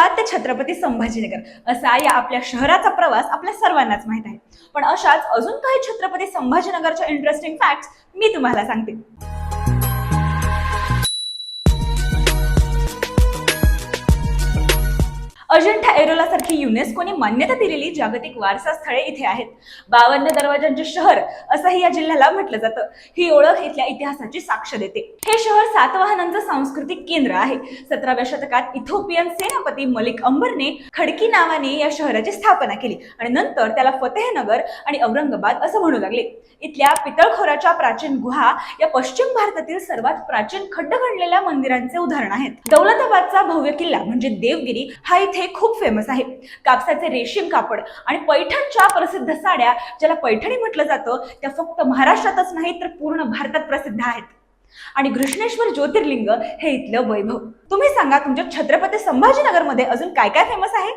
औरंगाबाद ते छत्रपती संभाजीनगर. असा या आपल्या शहराचा प्रवास आपल्या सर्वांनाच माहीत आहे. पण अशाच अजून काही छत्रपती संभाजीनगरच्या इंटरेस्टिंग फॅक्ट्स मी तुम्हाला सांगते. अजिंठा एरोला सारखी युनेस्कोने मान्यता दिलेली जागतिक वारसा स्थळे इथे आहेत. बावन्न दरवाजांचे शहर असंही या जिल्ह्याला म्हटलं जातं. ही ओळख इथल्या इतिहासाची साक्ष देते. हे शहर सातवाहनांचं सांस्कृतिक केंद्र आहे. सतराव्या शतकात इथोपियन सेनापती मलिक अंबरने खडकी नावाने या शहराची स्थापना केली आणि नंतर त्याला फतेहनगर आणि औरंगाबाद असं म्हणू लागले. इथल्या पितळखोराच्या प्राचीन गुहा या पश्चिम भारतातील सर्वात प्राचीन खड्ड खणलेल्या मंदिरांचे उदाहरण आहेत. दौलताबादचा भव्य किल्ला म्हणजे देवगिरी हा इथे खूप फेमस आहे. कापसाचे रेशीम कापड आणि पैठणच्या प्रसिद्ध साड्या ज्याला पैठणी म्हटलं जातं त्या फक्त महाराष्ट्रातच नाही तर पूर्ण भारतात प्रसिद्ध आहेत. आणि घृष्णेश्वर ज्योतिर्लिंग हे इथलं वैभव. तुम्ही सांगा तुमच्या छत्रपती संभाजीनगरमध्ये अजून काय काय फेमस आहे?